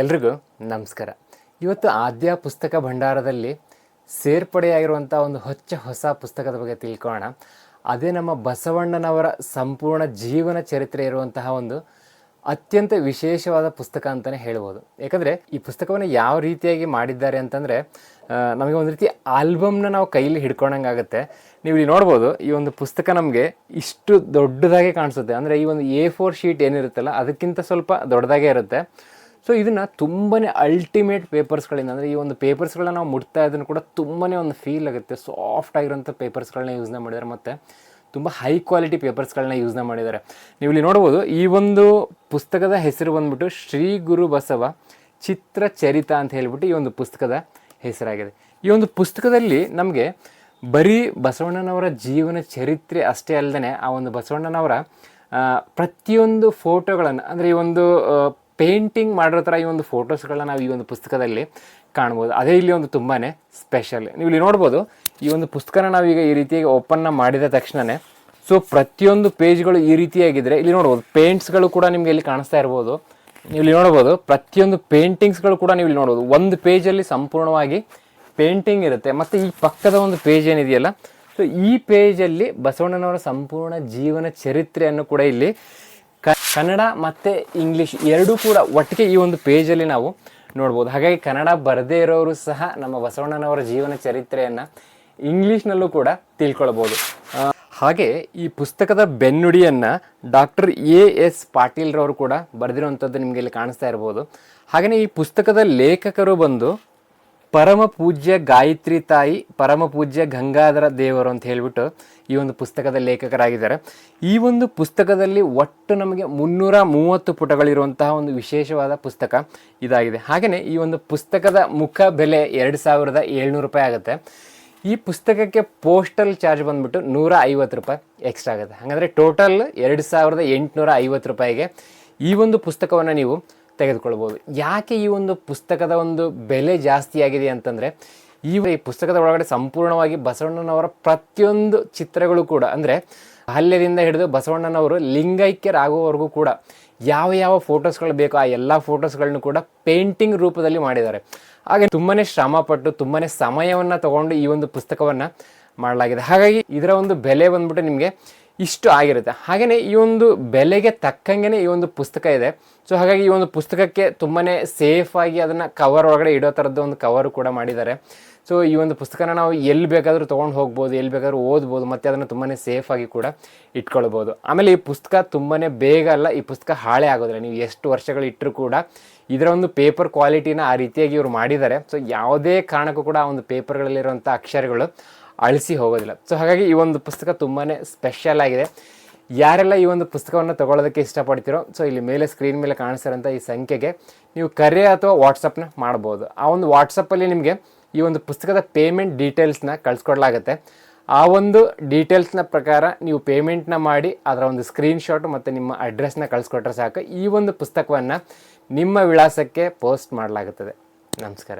ಎಲ್ರಿಗೂ ನಮಸ್ಕಾರ. ಇವತ್ತು ಆದ್ಯ ಪುಸ್ತಕ ಭಂಡಾರದಲ್ಲಿ ಸೇರ್ಪಡೆಯಾಗಿರುವಂಥ ಒಂದು ಹೊಚ್ಚ ಹೊಸ ಪುಸ್ತಕದ ಬಗ್ಗೆ ತಿಳ್ಕೊಳ್ಳೋಣ. ಅದೇ ನಮ್ಮ ಬಸವಣ್ಣನವರ ಸಂಪೂರ್ಣ ಜೀವನ ಚರಿತ್ರೆ ಇರುವಂತಹ ಒಂದು ಅತ್ಯಂತ ವಿಶೇಷವಾದ ಪುಸ್ತಕ ಅಂತಲೇ ಹೇಳ್ಬೋದು. ಯಾಕಂದರೆ ಈ ಪುಸ್ತಕವನ್ನು ಯಾವ ರೀತಿಯಾಗಿ ಮಾಡಿದ್ದಾರೆ ಅಂತಂದರೆ ನಮಗೆ ಒಂದು ರೀತಿ ಆಲ್ಬಮ್ನ ನಾವು ಕೈಯಲ್ಲಿ ಹಿಡ್ಕೊಂಡಂಗಾಗುತ್ತೆ ನೀವು ಇಲ್ಲಿ ನೋಡ್ಬೋದು, ಈ ಒಂದು ಪುಸ್ತಕ ನಮಗೆ ಇಷ್ಟು ದೊಡ್ಡದಾಗೆ ಕಾಣಿಸುತ್ತೆ. ಅಂದರೆ ಈ ಒಂದು ಎ ಫೋರ್ ಶೀಟ್ ಏನಿರುತ್ತಲ್ಲ, ಅದಕ್ಕಿಂತ ಸ್ವಲ್ಪ ದೊಡ್ಡದಾಗೆ ಇರುತ್ತೆ. ಸೊ ಇದನ್ನು ತುಂಬಾ ಅಲ್ಟಿಮೇಟ್ ಪೇಪರ್ಸ್ಗಳಿಂದ ಅಂದರೆ ಈ ಒಂದು ಪೇಪರ್ಸ್ಗಳನ್ನ ನಾವು ಮುಟ್ತಾ ಇದ್ದನ್ನು ಕೂಡ ತುಂಬಾ ಒಂದು ಫೀಲ್ ಆಗುತ್ತೆ. ಸಾಫ್ಟ್ ಆಗಿರೋಂಥ ಪೇಪರ್ಸ್ಗಳನ್ನ ಯೂಸ್ನ ಮಾಡಿದ್ದಾರೆ. ಮತ್ತು ತುಂಬ ಹೈ ಕ್ವಾಲಿಟಿ ಪೇಪರ್ಸ್ಗಳನ್ನ ಯೂಸ್ನ ಮಾಡಿದ್ದಾರೆ. ನೀವು ಇಲ್ಲಿ ನೋಡ್ಬೋದು ಈ ಒಂದು ಪುಸ್ತಕದ ಹೆಸರು ಬಂದ್ಬಿಟ್ಟು ಶ್ರೀ ಗುರು ಬಸವ ಚಿತ್ರ ಚರಿತ ಅಂತ ಹೇಳಿಬಿಟ್ಟು ಈ ಒಂದು ಪುಸ್ತಕದ ಹೆಸರಾಗಿದೆ. ಈ ಒಂದು ಪುಸ್ತಕದಲ್ಲಿ ನಮಗೆ ಬರೀ ಬಸವಣ್ಣನವರ ಜೀವನ ಚರಿತ್ರೆ ಅಷ್ಟೇ ಅಲ್ಲದೆ ಆ ಒಂದು ಬಸವಣ್ಣನವರ ಪ್ರತಿಯೊಂದು ಫೋಟೋಗಳನ್ನು ಅಂದರೆ ಈ ಒಂದು ಪೇಂಟಿಂಗ್ ಮಾಡಿರೋ ಥರ ಈ ಒಂದು ಫೋಟೋಸ್ಗಳನ್ನ ನಾವು ಈ ಒಂದು ಪುಸ್ತಕದಲ್ಲಿ ಕಾಣ್ಬೋದು. ಅದೇ ಇಲ್ಲಿ ಒಂದು ತುಂಬಾ ಸ್ಪೆಷಲ್. ನೀವು ಇಲ್ಲಿ ನೋಡ್ಬೋದು, ಈ ಒಂದು ಪುಸ್ತಕನ ನಾವೀಗ ಈ ರೀತಿಯಾಗಿ ಓಪನ್ನ ಮಾಡಿದ ತಕ್ಷಣವೇ ಸೊ ಪ್ರತಿಯೊಂದು ಪೇಜ್ಗಳು ಈ ರೀತಿಯಾಗಿದ್ದರೆ ಇಲ್ಲಿ ನೋಡ್ಬೋದು, ಪೇಂಟ್ಸ್ಗಳು ಕೂಡ ನಿಮಗೆ ಇಲ್ಲಿ ಕಾಣಿಸ್ತಾ ಇರ್ಬೋದು. ನೀವು ಇಲ್ಲಿ ನೋಡ್ಬೋದು, ಪ್ರತಿಯೊಂದು ಪೇಂಟಿಂಗ್ಸ್ಗಳು ಕೂಡ ನೀವು ಇಲ್ಲಿ ನೋಡ್ಬೋದು. ಒಂದು ಪೇಜಲ್ಲಿ ಸಂಪೂರ್ಣವಾಗಿ ಪೇಂಟಿಂಗ್ ಇರುತ್ತೆ. ಮತ್ತು ಈ ಪಕ್ಕದ ಒಂದು ಪೇಜ್ ಏನಿದೆಯಲ್ಲ, ಸೊ ಈ ಪೇಜಲ್ಲಿ ಬಸವಣ್ಣನವರ ಸಂಪೂರ್ಣ ಜೀವನ ಚರಿತ್ರೆಯನ್ನು ಕೂಡ ಇಲ್ಲಿ ಕನ್ನಡ ಮತ್ತು ಇಂಗ್ಲೀಷ್ ಎರಡೂ ಕೂಡ ಒಟ್ಟಿಗೆ ಈ ಒಂದು ಪೇಜಲ್ಲಿ ನಾವು ನೋಡ್ಬೋದು. ಹಾಗಾಗಿ ಕನ್ನಡ ಬರದೇ ಇರೋರು ಸಹ ನಮ್ಮ ಬಸವಣ್ಣನವರ ಜೀವನ ಚರಿತ್ರೆಯನ್ನು ಇಂಗ್ಲೀಷ್ನಲ್ಲೂ ಕೂಡ ತಿಳ್ಕೊಳ್ಬೋದು. ಹಾಗೆ ಈ ಪುಸ್ತಕದ ಬೆನ್ನುಡಿಯನ್ನು ಡಾಕ್ಟರ್ ಎ ಎಸ್ ಪಾಟೀಲ್ರವರು ಕೂಡ ಬರೆದಿರುವಂಥದ್ದು ನಿಮಗೆ ಇಲ್ಲಿ ಕಾಣಿಸ್ತಾ ಇರ್ಬೋದು. ಹಾಗೆಯೇ ಈ ಪುಸ್ತಕದ ಲೇಖಕರು ಬಂದು ಪರಮ ಪೂಜ್ಯ ಗಾಯತ್ರಿ ತಾಯಿ, ಪರಮ ಪೂಜ್ಯ ಗಂಗಾಧರ ದೇವರು ಅಂತ ಹೇಳ್ಬಿಟ್ಟು ಈ ಒಂದು ಪುಸ್ತಕದ ಲೇಖಕರಾಗಿದ್ದಾರೆ. ಈ ಒಂದು ಪುಸ್ತಕದಲ್ಲಿ ಒಟ್ಟು ನಮಗೆ ಮುನ್ನೂರ ಮೂವತ್ತು ಪುಟಗಳಿರುವಂತಹ ಒಂದು ವಿಶೇಷವಾದ ಪುಸ್ತಕ ಇದಾಗಿದೆ. ಹಾಗೆಯೇ ಈ ಒಂದು ಪುಸ್ತಕದ ಮುಖ ಬೆಲೆ ಎರಡು ಸಾವಿರದ ಏಳ್ನೂರು ರೂಪಾಯಿ ಆಗುತ್ತೆ. ಈ ಪುಸ್ತಕಕ್ಕೆ ಪೋಸ್ಟಲ್ ಚಾರ್ಜ್ ಬಂದ್ಬಿಟ್ಟು ನೂರ ಐವತ್ತು ರೂಪಾಯಿ ಎಕ್ಸ್ಟ್ರಾ ಆಗುತ್ತೆ. ಹಾಗಾದರೆ ಟೋಟಲ್ ಎರಡು ಸಾವಿರದ ಎಂಟುನೂರ ಐವತ್ತು ರೂಪಾಯಿಗೆ ಈ ಒಂದು ಪುಸ್ತಕವನ್ನು ನೀವು ತೆಗೆದುಕೊಳ್ಬೋದು. ಯಾಕೆ ಈ ಒಂದು ಪುಸ್ತಕದ ಒಂದು ಬೆಲೆ ಜಾಸ್ತಿ ಆಗಿದೆ ಅಂತಂದರೆ, ಈ ಈ ಪುಸ್ತಕದ ಒಳಗಡೆ ಸಂಪೂರ್ಣವಾಗಿ ಬಸವಣ್ಣನವರ ಪ್ರತಿಯೊಂದು ಚಿತ್ರಗಳು ಕೂಡ, ಅಂದರೆ ಹಲ್ಯದಿಂದ ಹಿಡಿದು ಬಸವಣ್ಣನವರು ಲಿಂಗೈಕ್ಯರಾಗುವವರೆಗೂ ಕೂಡ ಯಾವ ಯಾವ ಫೋಟೋಸ್ಗಳು ಬೇಕೋ ಆ ಎಲ್ಲ ಫೋಟೋಸ್ಗಳನ್ನು ಕೂಡ ಪೇಂಟಿಂಗ್ ರೂಪದಲ್ಲಿ ಮಾಡಿದ್ದಾರೆ. ಹಾಗೆ ತುಂಬಾ ಶ್ರಮಪಟ್ಟು ತುಂಬಾ ಸಮಯವನ್ನು ತಗೊಂಡು ಈ ಒಂದು ಪುಸ್ತಕವನ್ನು ಮಾಡಲಾಗಿದೆ. ಹಾಗಾಗಿ ಇದರ ಒಂದು ಬೆಲೆ ಬಂದ್ಬಿಟ್ಟು ನಿಮಗೆ ಇಷ್ಟು ಆಗಿರುತ್ತೆ. ಹಾಗೆಯೇ ಈ ಒಂದು ಬೆಲೆಗೆ ತಕ್ಕಂಗೆ ಈ ಒಂದು ಪುಸ್ತಕ ಇದೆ. ಸೊ ಹಾಗಾಗಿ ಈ ಒಂದು ಪುಸ್ತಕಕ್ಕೆ ತುಂಬಾ ಸೇಫಾಗಿ ಅದನ್ನು ಕವರ್ ಒಳಗಡೆ ಇಡೋ ಥರದ್ದು ಒಂದು ಕವರು ಕೂಡ ಮಾಡಿದ್ದಾರೆ. ಸೊ ಈ ಒಂದು ಪುಸ್ತಕನ ನಾವು ಎಲ್ಲಿ ಬೇಕಾದರೂ ತೊಗೊಂಡು ಹೋಗ್ಬೋದು, ಎಲ್ಲಿ ಬೇಕಾದ್ರೂ ಓದ್ಬೋದು, ಮತ್ತು ಅದನ್ನು ತುಂಬಾ ಸೇಫಾಗಿ ಕೂಡ ಇಟ್ಕೊಳ್ಬೋದು. ಆಮೇಲೆ ಈ ಪುಸ್ತಕ ತುಂಬಾ ಬೇಗ ಅಲ್ಲ, ಈ ಪುಸ್ತಕ ಹಾಳೆ ಆಗೋದಿಲ್ಲ. ನೀವು ಎಷ್ಟು ವರ್ಷಗಳು ಇಟ್ಟರೂ ಕೂಡ ಇದರ ಒಂದು ಪೇಪರ್ ಕ್ವಾಲಿಟಿನ ಆ ರೀತಿಯಾಗಿ ಇವರು ಮಾಡಿದ್ದಾರೆ. ಸೊ ಯಾವುದೇ ಕಾರಣಕ್ಕೂ ಕೂಡ ಆ ಒಂದು ಪೇಪರ್ಗಳಲ್ಲಿರುವಂಥ ಅಕ್ಷರಗಳು ಅಳಿಸಿ ಹೋಗೋದಿಲ್ಲ. ಸೊ ಹಾಗಾಗಿ ಈ ಒಂದು ಪುಸ್ತಕ ತುಂಬಾ ಸ್ಪೆಷಲ್ ಆಗಿದೆ. ಯಾರೆಲ್ಲ ಈ ಒಂದು ಪುಸ್ತಕವನ್ನು ತಗೊಳ್ಳೋದಕ್ಕೆ ಇಷ್ಟಪಡ್ತೀರೋ ಸೊ ಇಲ್ಲಿ ಮೇಲೆ ಸ್ಕ್ರೀನ್ ಮೇಲೆ ಕಾಣಿಸ್ತಾರಂಥ ಈ ಸಂಖ್ಯೆಗೆ ನೀವು ಕರೆ ಅಥವಾ ವಾಟ್ಸಪ್ನ ಮಾಡ್ಬೋದು. ಆ ಒಂದು ವಾಟ್ಸಪ್ಪಲ್ಲಿ ನಿಮಗೆ ಈ ಒಂದು ಪುಸ್ತಕದ ಪೇಮೆಂಟ್ ಡೀಟೇಲ್ಸ್ನ ಕಳಿಸ್ಕೊಡ್ಲಾಗತ್ತೆ. ಆ ಒಂದು ಡೀಟೇಲ್ಸ್ನ ಪ್ರಕಾರ ನೀವು ಪೇಮೆಂಟ್ನ ಮಾಡಿ, ಅದರ ಒಂದು ಸ್ಕ್ರೀನ್ಶಾಟ್ ಮತ್ತು ನಿಮ್ಮ ಅಡ್ರೆಸ್ನ ಕಳಿಸ್ಕೊಟ್ರೆ ಸಾಕು. ಈ ಒಂದು ಪುಸ್ತಕವನ್ನು ನಿಮ್ಮ ವಿಳಾಸಕ್ಕೆ ಪೋಸ್ಟ್ ಮಾಡಲಾಗುತ್ತದೆ. ನಮಸ್ಕಾರ.